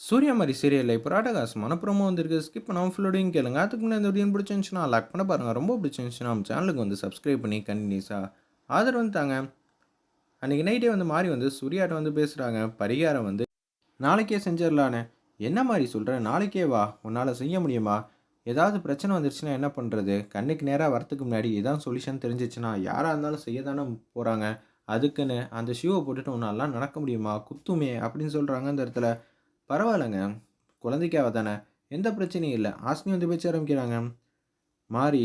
சூர்யா மாதிரி சீரியலில் இப்போ ராடகாஸ் ப்ரோமோ வந்திருக்கு. ஸ்கிப் பண்ணாமல் ஃபுல்லோடையும் கேளுங்க. அதுக்கு முன்னாடி இந்த வீடியோ பிடிச்சிருந்துச்சுன்னா லைக் பண்ண பாருங்கள் ரொம்ப பிடிச்சிருந்துச்சுன்னா நம்ம சேனலுக்கு வந்து சப்ஸ்கிரைப் பண்ணி கண்டினியூஸாக ஆதரவு வந்து தாங்க. அன்றைக்கி நைட்டே வந்து மாறி வந்து சூர்யாட்ட வந்து பேசுகிறாங்க பரிகாரம் வந்து நாளைக்கே செஞ்சிடலான்னு. என்ன மாதிரி சொல்கிறேன் நாளைக்கே வா. உன்னால் செய்ய முடியுமா? ஏதாவது பிரச்சனை வந்துருச்சுன்னா என்ன பண்ணுறது கண்ணுக்கு நேராக வரத்துக்கு முன்னாடி இதான் சொல்யூஷன் தெரிஞ்சிச்சுன்னா யாராக இருந்தாலும் செய்ய தானே போகிறாங்க அதுக்குன்னு அந்த ஷூவை போட்டுட்டு உன்னாலாம் நடக்க முடியுமா? குத்துமே அப்படின்னு சொல்கிறாங்க அந்த இடத்துல. பரவாயில்லைங்க. குழந்தைக்காக தானே எந்த பிரச்சனையும் இல்லை. ஆஸ்னி வந்து பேச்சு ஆரம்பிக்கிறாங்க. மாறி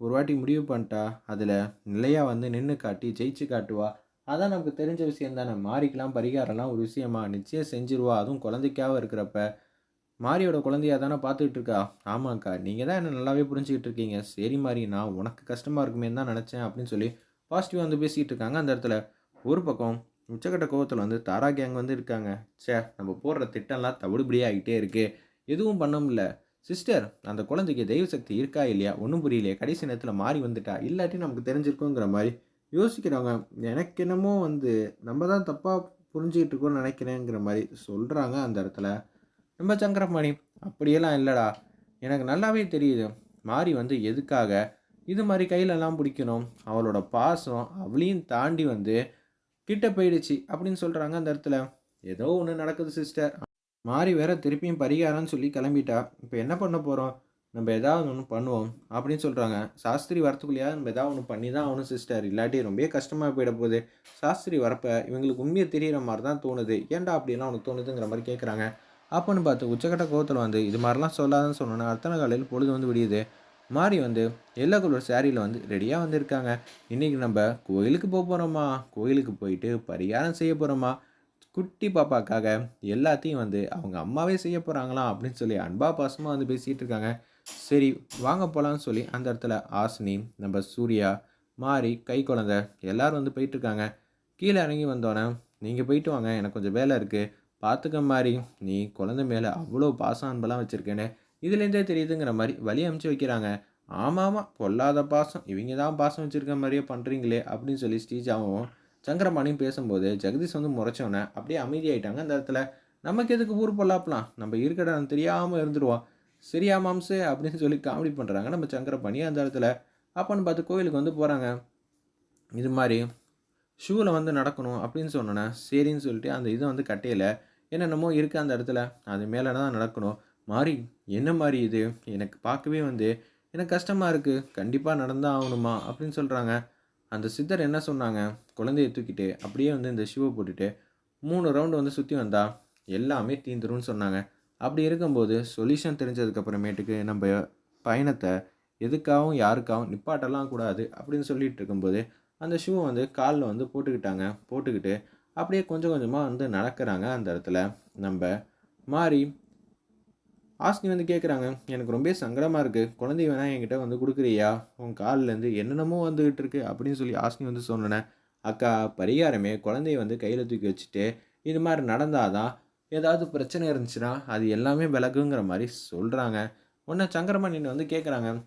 ஒரு வாட்டி முடிவு பண்ணிட்டா அதில் நிலையாக வந்து நின்று காட்டி ஜெயிச்சு காட்டுவா. அதான் நமக்கு தெரிஞ்ச விஷயம் தானே. மாறிக்கலாம் பரிகாரம்லாம் ஒரு விஷயமா நிச்சயம் செஞ்சிருவா. அதுவும் குழந்தைக்காக இருக்கிறப்ப. மாரியோட குழந்தையாக தானே பார்த்துக்கிட்டு இருக்கா? ஆமாக்கா நீங்கள் தான் என்ன நல்லாவே புரிஞ்சுக்கிட்டு இருக்கீங்க. சரி மாறி நான் உனக்கு கஷ்டமாக இருக்குமே தான் நினச்சேன் அப்படின்னு சொல்லி பாசிட்டிவாக வந்து பேசிகிட்டு இருக்காங்க அந்த இடத்துல. ஒரு பக்கம் உச்சக்கட்ட கோவத்தில் வந்து தாரா கேங் வந்து இருக்காங்க. ச்சே நம்ம போடுற திட்டம்லாம் தவிடுபடியாக ஆகிட்டே இருக்குது எதுவும் பண்ண முடியல சிஸ்டர் அந்த குழந்தைக்கு தெய்வ சக்தி இருக்கா இல்லையா? ஒன்றும் புரியலையே. கடைசி நேரத்தில் மாறி வந்துட்டா. இல்லாட்டி நமக்கு தெரிஞ்சிருக்குங்கிற மாதிரி யோசிக்கிறவங்க எனக்கு என்னமோ வந்து நம்ம தான் தப்பாக புரிஞ்சுக்கிட்டு இருக்கோம்னு நினைக்கிறேங்கிற மாதிரி சொல்கிறாங்க அந்த இடத்துல. நம்ம சங்கரமணி அப்படியெல்லாம் இல்லைடா. எனக்கு நல்லாவே தெரியுது. மாறி வந்து எதுக்காக? இது மாதிரி கையிலெல்லாம் பிடிக்கணும். அவளோட பாசம் அவளையும் தாண்டி வந்து கிட்ட போயிடுச்சு அப்படின்னு சொல்கிறாங்க அந்த இடத்துல. ஏதோ ஒன்று நடக்குது சிஸ்டர் மாறி வேற திருப்பியும் பரிகாரம்னு சொல்லி கிளம்பிட்டா. இப்போ என்ன பண்ண போகிறோம் நம்ம ஏதாவது ஒன்று பண்ணுவோம் அப்படின்னு சொல்கிறாங்க சாஸ்திரி வரத்துக்குள்ளேயாவது நம்ம ஏதாவது ஒன்று பண்ணி தான் ஆகணும் சிஸ்டர் இல்லாட்டி ரொம்ப கஷ்டமாக போயிட போகுது. சாஸ்திரி வரப்போ இவங்களுக்கு உண்மையை தெரியிற மாதிரி தான் தோணுது. ஏன்டா அப்படிலாம் உனக்கு தோணுதுங்கிற மாதிரி கேட்குறாங்க அப்போன்னு பார்த்து உச்சக்கட்ட கோவத்தில் வந்து இது மாதிரிலாம் சொல்லாதுன்னு சொன்னோன்னா அர்த்தன காலையில் பொழுது வந்து விடியுது. மாறி வந்து எல்லோ கலர் சேரீயில் வந்து ரெடியாக வந்திருக்காங்க. இன்றைக்கி நம்ம கோயிலுக்கு போக போகிறோமா கோயிலுக்கு போயிட்டு பரிகாரம் செய்ய போகிறோமா குட்டி பாப்பாக்காக எல்லாத்தையும் வந்து அவங்க அம்மாவே செய்ய போகிறாங்களாம் அப்படின்னு சொல்லி அன்பா பாசமாக வந்து பேசிகிட்டு இருக்காங்க. சரி வாங்க போகலான்னு சொல்லி அந்த இடத்துல ஆசினி நம்ம சூர்யா மாறி கை குழந்த எல்லோரும் வந்து போயிட்டுருக்காங்க கீழே இறங்கி வந்தோன்னே நீங்கள் போயிட்டு வாங்க எனக்கு கொஞ்சம் வேலை இருக்குது பார்த்துக்க மாதிரி நீ குழந்தை மேலே அவ்வளோ பாசம் அன்பெல்லாம் வச்சுருக்கேன்னு இதுலேருந்தே தெரியுதுங்கிற மாதிரி வழி அமுச்சு வைக்கிறாங்க. ஆமாம் ஆமாம் பொல்லாத பாசம். இவங்க தான் பாசம் வச்சுருக்க மாதிரியே பண்ணுறீங்களே அப்படின்னு சொல்லி ஸ்ரீஜாவும் சங்கரபாணியும் பேசும்போது ஜெகதீஷ் வந்து முறைச்சோன்னே அப்படியே அமைதியாயிட்டாங்க அந்த இடத்துல. நமக்கு எதுக்கு ஊர் பொல்லாப்பலாம்? நம்ம இருக்கிற தெரியாமல் இருந்துருவோம். சரியா மாம்சு அப்படின்னு சொல்லி காமெடி பண்ணுறாங்க நம்ம சங்கரபாணி அந்த இடத்துல. அப்போன்னு பார்த்து கோயிலுக்கு வந்து போகிறாங்க இது மாதிரி ஷூவில் வந்து நடக்கணும் அப்படின்னு சொன்னோன்னே சரின்னு சொல்லிட்டு அந்த இதை வந்து கட்டையில் என்னென்னமோ இருக்குது அந்த இடத்துல. அது மேலே தான் நடக்கணும். மாறி என்ன மாதிரி இது? எனக்கு பார்க்கவே வந்து எனக்கு கஷ்டமாக இருக்குது கண்டிப்பாக நடந்தால் ஆகணுமா? அப்படின்னு சொல்கிறாங்க அந்த சித்தர் என்ன சொன்னாங்க? குழந்தைய தூக்கிட்டு அப்படியே வந்து இந்த ஷூவை போட்டுட்டு மூணு ரவுண்டு வந்து சுற்றி வந்தா எல்லாமே தீந்துரும்னு சொன்னாங்க. அப்படி இருக்கும்போது சொல்யூஷன் தெரிஞ்சதுக்கப்புறமேட்டுக்கு நம்ம பயணத்தை எதுக்காகவும் யாருக்காகவும் நிப்பாட்டலாம் கூடாது அப்படின்னு சொல்லிட்டு இருக்கும்போது அந்த ஷூவை வந்து காலில் வந்து போட்டுக்கிட்டாங்க. போட்டுக்கிட்டு அப்படியே கொஞ்சம் கொஞ்சமாக வந்து நடக்கிறாங்க அந்த இடத்துல. நம்ம மாறி ஆஸ்னி வந்து கேட்குறாங்க எனக்கு ரொம்ப சங்கடமாக இருக்குது குழந்தை வேணா என்கிட்ட வந்து கொடுக்குறியா? உன் கால்லேருந்து என்னென்னமோ வந்துகிட்டு இருக்கு அப்படின்னு சொல்லி ஆஸ்னி வந்து சொன்னேன் அக்கா பரிகாரமே குழந்தைய வந்து கையில் தூக்கி வச்சுட்டு இது மாதிரி நடந்தாதான் ஏதாவது பிரச்சனை இருந்துச்சுன்னா அது எல்லாமே விலகுங்கிற மாதிரி சொல்கிறாங்க உன்னை நின்று வந்து கேட்குறாங்க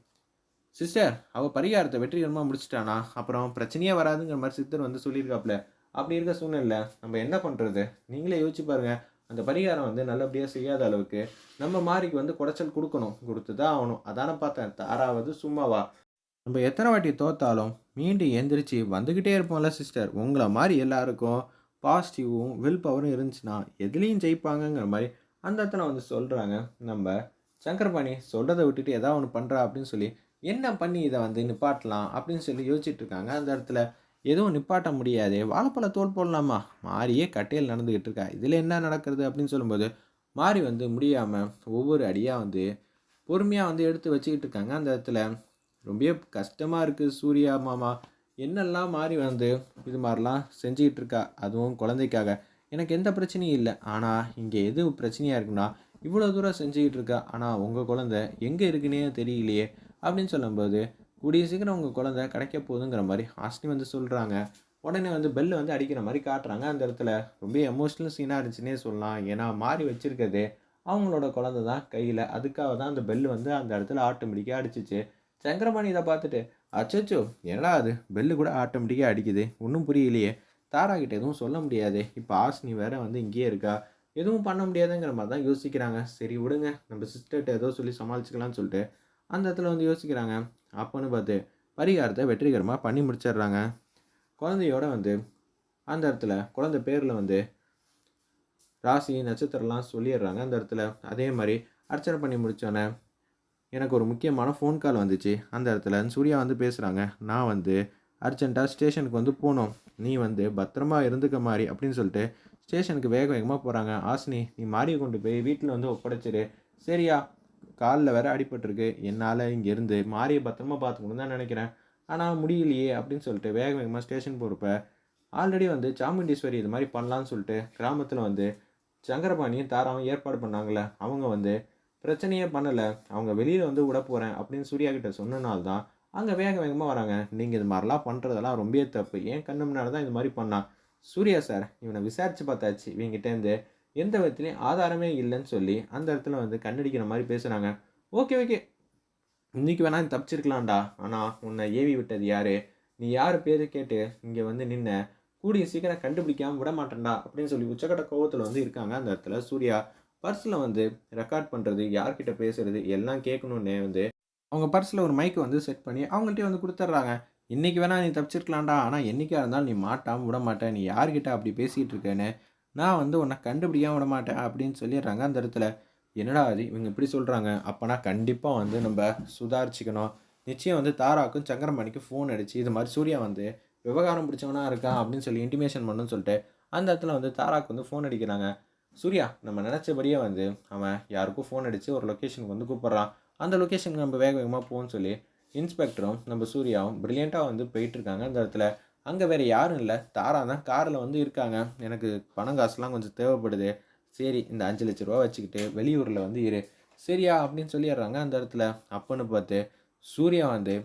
சிஸ்டர் அவள் பரிகாரத்தை வெற்றிகரமாக முடிச்சிட்டானா? அப்புறம் பிரச்சனையே வராதுங்கிற மாதிரி சித்தர் வந்து சொல்லியிருக்காப்புல அப்படி இருக்க சூழ்நிலை நம்ம என்ன பண்ணுறது நீங்களே யோசிச்சு பாருங்கள் அந்த பரிகாரம் வந்து நல்லபடியாக செய்யாத அளவுக்கு நம்ம மாறிக்கு வந்து குடைச்சல் கொடுக்கணும் கொடுத்து தான் ஆகணும். அதான பார்த்தேன். தாராவது சும்மாவா நம்ம எத்தனை வாட்டி தோத்தாலும் மீண்டும் எந்திரிச்சு வந்துக்கிட்டே இருப்போம்ல சிஸ்டர் உங்களை மாதிரி எல்லாருக்கும் பாசிட்டிவும் வில் பவரும் இருந்துச்சுன்னா எதுலேயும் ஜெயிப்பாங்கங்கிற மாதிரி அந்த இடத்துல வந்து சொல்கிறாங்க நம்ம சங்கரபாணி சொல்கிறத விட்டுட்டு எதாவது ஒன்று பண்ணுறா அப்படின்னு சொல்லி என்ன பண்ணி இதை வந்து நிப்பாட்டலாம் அப்படின்னு சொல்லி யோசிச்சுட்டு இருக்காங்க. அந்த இடத்துல எதுவும் நிப்பாட்ட முடியாது. வாழைப்பழ தோல் போடலாமா? மாறியே கட்டையில் நடந்துக்கிட்டு இருக்கா. இதில் என்ன நடக்கிறது அப்படின்னு சொல்லும்போது மாறி வந்து முடியாமல் ஒவ்வொரு அடியாக வந்து பொறுமையாக வந்து எடுத்து வச்சுக்கிட்டு இருக்காங்க. அந்த இடத்துல ரொம்ப கஷ்டமாக இருக்குது சூர்யா மாமா. என்னெல்லாம் மாறி வந்து இது மாதிரிலாம் செஞ்சுக்கிட்டு இருக்கா? அதுவும் குழந்தைக்காக. எனக்கு எந்த பிரச்சனையும் இல்லை. ஆனால் இங்கே எது பிரச்சனையாக இருக்குன்னா இவ்வளோ தூரம் செஞ்சுக்கிட்டு இருக்கா? ஆனால் உங்கள் குழந்தை எங்கே இருக்குன்னே தெரியலையே அப்படின்னு சொல்லும்போது கூடிய சீக்கிரம் உங்கள் குழந்தை கிடைக்க போகுதுங்கிற மாதிரி ஹாஸ்னி வந்து சொல்கிறாங்க உடனே வந்து பெல்லு வந்து அடிக்கிற மாதிரி காட்டுறாங்க. அந்த இடத்துல ரொம்ப எமோஷ்னல் சீனாக இருந்துச்சுன்னே சொல்லலாம். ஏன்னா மாறி வச்சுருக்கிறது அவங்களோட குழந்தை தான் கையில். அதுக்காக தான் அந்த பெல் வந்து அந்த இடத்துல ஆட்டோமேட்டிக்காக அடிச்சிச்சு. சங்கரமணி இதை பார்த்துட்டு அச்சோ என்னடா அது? பெல்லு கூட ஆட்டோமேட்டிக்காக அடிக்குது. ஒன்றும் புரியலையே. தாரா கிட்ட எதுவும் சொல்ல முடியாது. இப்போ ஆஸ்னி வேற வந்து இங்கேயே இருக்கா? எதுவும் பண்ண முடியாதுங்கிற மாதிரி தான் யோசிக்கிறாங்க. சரி விடுங்க. நம்ம சிஸ்டர்கிட்ட ஏதோ சொல்லி சமாளிச்சுக்கலாம்னு சொல்லிட்டு அந்த இடத்துல வந்து யோசிக்கிறாங்க. அப்போன்னு பார்த்து பரிகாரத்தை வெற்றிகரமாக பண்ணி முடிச்சிடுறாங்க. குழந்தையோட வந்து அந்த இடத்துல குழந்தை பேரில் வந்து ராசி நட்சத்திரம்லாம் சொல்லிடுறாங்க. அந்த இடத்துல அதே மாதிரி அர்ச்சனை பண்ணி முடித்தோன்னே எனக்கு ஒரு முக்கியமான ஃபோன் கால் வந்துச்சு. அந்த இடத்துல சூர்யா வந்து பேசுகிறாங்க நான் வந்து அர்ஜென்ட்டாக ஸ்டேஷனுக்கு வந்து போகணும். நீ வந்து பத்திரமா இருந்துக்க மாதிரி அப்படின்னு சொல்லிட்டு ஸ்டேஷனுக்கு வேக வேகமாக போகிறாங்க ஆசினி நீ மாறி கொண்டு போய் வீட்டில் வந்து ஒப்படைச்சிரு. சரியா? காலில் வேற அடிபட்டிருக்கு. என்னால் இங்கேருந்து மாறிய பத்திரமா பார்த்துக்கணும் தான் நினைக்கிறேன். ஆனால் முடியலையே அப்படின்னு சொல்லிட்டு வேக வேகமாக ஸ்டேஷன் போகிறப்ப ஆல்ரெடி வந்து சாமுண்டீஸ்வரி இது மாதிரி பண்ணலான்னு சொல்லிட்டு கிராமத்தில் வந்து சங்கரபாணியும் தாராவும் ஏற்பாடு பண்ணாங்களே அவங்க வந்து பிரச்சனையே பண்ணலை. அவங்க வெளியில் வந்து விட போகிறேன் அப்படின்னு சூர்யா கிட்ட சொன்னனால தான் அங்கே வேக வேகமாக வராங்க. நீங்கள் இது மாதிரிலாம் பண்ணுறதெல்லாம் ரொம்பவே தப்பு. ஏன் கண்ணு முன்னாடி தான் இது மாதிரி பண்ணான் சூர்யா சார் இவனை விசாரித்து பார்த்தாச்சு. இவங்கிட்டேருந்து எந்த விதத்துலையும் ஆதாரமே இல்லைன்னு சொல்லி அந்த இடத்துல வந்து கண்ணடிக்கிற மாதிரி பேசுகிறாங்க ஓகே ஓகே இன்றைக்கி வேணால் தப்பிச்சிருக்கலாம்டா. ஆனால் உன்னை ஏவி விட்டது யார்? நீ யார் பேர் கேட்டு இங்கே வந்து நின்ன? கூடிய சீக்கிரம் கண்டுபிடிக்காமல் விட மாட்டேன்டா அப்படின்னு சொல்லி உச்சக்கட்ட கோபத்தில் வந்து இருக்காங்க அந்த இடத்துல சூர்யா. பர்ஸில் வந்து ரெக்கார்ட் பண்ணுறது யார்கிட்ட பேசுகிறது எல்லாம் கேட்கணுன்னே வந்து அவங்க பர்ஸில் ஒரு மைக்கை வந்து செட் பண்ணி அவங்கள்ட்டே வந்து கொடுத்துட்றாங்க. இன்றைக்கி வேணால் நீ தப்பிச்சிருக்கலாம்டா. ஆனால் என்றைக்காக இருந்தாலும் நீ மாட்டாம விட மாட்டேன் நீ யார்கிட்ட அப்படி பேசிகிட்டு இருக்கேன்னு நான் வந்து உன்னை கண்டுபிடிக்காம விட மாட்டேன் அப்படின்னு சொல்லிடுறாங்க அந்த இடத்துல. என்னடா அது இவங்க இப்படி சொல்கிறாங்க அப்போனா கண்டிப்பாக வந்து நம்ம சுதாரிச்சுக்கணும். நிச்சயம் வந்து தாராக்கும் சங்கரமணிக்கு ஃபோன் அடிச்சு இது மாதிரி சூர்யா வந்து விவகாரம் பிடிச்சவனா இருக்கான் அப்படின்னு சொல்லி இன்டிமேஷன் பண்ணுன்னு சொல்லிட்டு அந்த இடத்துல வந்து தாராக்கு வந்து ஃபோன் அடிக்கிறாங்க. சூர்யா நம்ம நினச்சபடியே வந்து அவன் யாருக்கும் ஃபோன் அடித்து ஒரு லொக்கேஷனுக்கு வந்து கூப்பிட்றான். அந்த லொக்கேஷனுக்கு நம்ம வேக வேகமாக போகணும்னு சொல்லி இன்ஸ்பெக்டரும் நம்ம சூர்யாவும் ப்ரில்லியண்ட்டாக வந்து போயிட்டுருக்காங்க அந்த இடத்துல. அங்கே வேறு யாரும் இல்லை. தாரா தான் காரில் வந்து இருக்காங்க. எனக்கு பணம் காசுலாம் கொஞ்சம் தேவைப்படுது. சரி இந்த அஞ்சு லட்ச ரூபா வச்சுக்கிட்டு வெளியூரில் வந்து இரு. சரியா அப்படின்னு சொல்லிடுறாங்க அந்த இடத்துல. அப்பன்னு பார்த்து சூர்யா வந்து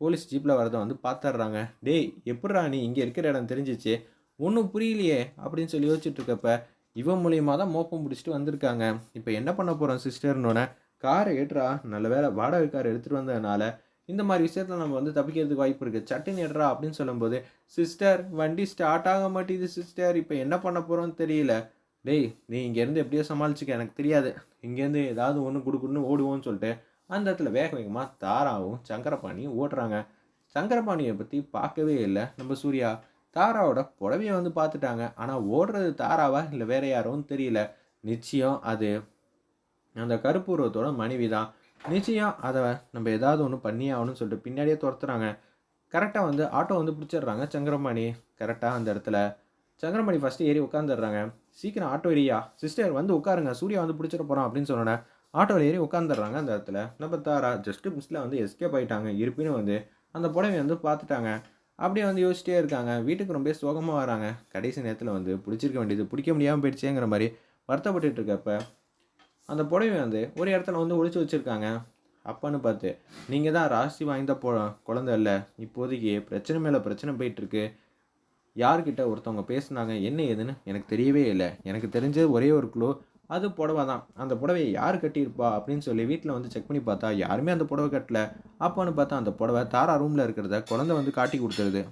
போலீஸ் ஜீப்பில் வரதை வந்து பார்த்துட்றாங்க டேய் எப்பட்றா நீ இங்கே இருக்கிற இடம் தெரிஞ்சிச்சு? ஒன்றும் புரியலையே அப்படின்னு சொல்லி யோசிச்சுட்டு இருக்கப்ப இவன் மூலியமாக தான் மோப்பம் பிடிச்சிட்டு வந்திருக்காங்க. இப்போ என்ன பண்ண போகிறோம் சிஸ்டர்னோட காரை ஏற்றா நல்ல வேலை வாடகை கார் எடுத்துகிட்டு வந்ததுனால இந்த மாதிரி விஷயத்தில் நம்ம வந்து தப்பிக்கிறதுக்கு வாய்ப்பு இருக்குது சட்டுன்னு ஏடுறா அப்படின்னு சொல்லும்போது சிஸ்டர் வண்டி ஸ்டார்ட் ஆக மாட்டேங்குது சிஸ்டர் இப்போ என்ன பண்ண போகிறோன்னு தெரியல. டேய் நீ இங்கேருந்து எப்படியோ சமாளிச்சுக்க. எனக்கு தெரியாது. இங்கேருந்து ஏதாவது ஒன்று கொடுக்குன்னு ஓடுவோன்னு சொல்லிட்டு. அந்த இடத்துல வேக வேகமாக தாராவும் சங்கரபாணியும் ஓடுறாங்க. சங்கரபாணியை பற்றி பார்க்கவே இல்லை நம்ம சூர்யா. தாராவோட புடவையை வந்து பார்த்துட்டாங்க. ஆனால் ஓடுறது தாராவா இல்லை வேற யாரும் தெரியல. நிச்சயம் அது அந்த கருப்பூர்வத்தோட மனைவி தான் நிச்சயம் அதை நம்ம ஏதாவது ஒன்று பண்ணியே ஆகணும்னு சொல்லிட்டு பின்னாடியே துரத்துறாங்க. கரெக்டாக வந்து ஆட்டோ வந்து பிடிச்சிடுறாங்க சங்கரமணி கரெக்டாக அந்த இடத்துல. சங்கரமணி ஃபஸ்ட்டு ஏறி உட்காந்துடுறாங்க சீக்கிரம் ஆட்டோ ஏரியா சிஸ்டர் வந்து உட்காருங்க. சூர்யா வந்து பிடிச்சிட போகிறோம் அப்படின்னு சொன்னோன்னே ஆட்டோவில் ஏறி உட்காந்துடுறாங்க அந்த இடத்துல. நம்ம தாரா ஜஸ்ட்டு மிஸ்ஸில் வந்து எஸ்கேப் ஆகிட்டாங்க இருப்பினும் வந்து அந்த புடவை வந்து பார்த்துட்டாங்க. அப்படியே வந்து யோசிச்சிட்டே இருக்காங்க. வீட்டுக்கு ரொம்ப சோகமாக வராங்க. கடைசி நேரத்தில் வந்து பிடிச்சிருக்க வேண்டியது பிடிக்க முடியாமல் போயிடுச்சேங்கிற மாதிரி வருத்தப்பட்டு இருக்கப்போ அந்த புடவை வந்து ஒரு இடத்துல வந்து ஒழிச்சு வச்சுருக்காங்க. அப்பான்னு பார்த்து நீங்கள் தான் ராசி வாய்ந்த பொ குழந்தை இல்லை இப்போதைக்கு பிரச்சனை மேலே பிரச்சனை போயிட்டுருக்கு. யார்கிட்ட ஒருத்தவங்க பேசுனாங்க என்ன ஏதுன்னு எனக்கு தெரியவே இல்லை. எனக்கு தெரிஞ்ச ஒரே ஒரு குழு அது புடவை தான். அந்த புடவையை யார் கட்டியிருப்பா? அப்படின்னு சொல்லி வீட்டில் வந்து செக் பண்ணி பார்த்தா யாருமே அந்த புடவை கட்டல. அப்போன்னு பார்த்தா அந்த புடவை தாரா ரூமில் இருக்கிறத குழந்தை வந்து காட்டி கொடுத்துருது.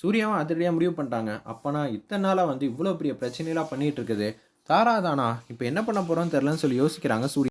சூர்யாவும் அதிரடியாக முடிவு பண்ணிட்டாங்க. அப்போனா இத்தனை நாளாக வந்து இவ்வளோ பெரிய பிரச்சனையெல்லாம் பண்ணிகிட்டு இருக்குது. தாரா தானா இப்போ என்ன பண்ண போகிறோன்னு தெரிலன்னு சொல்லி யோசிக்கிறாங்க சூரிய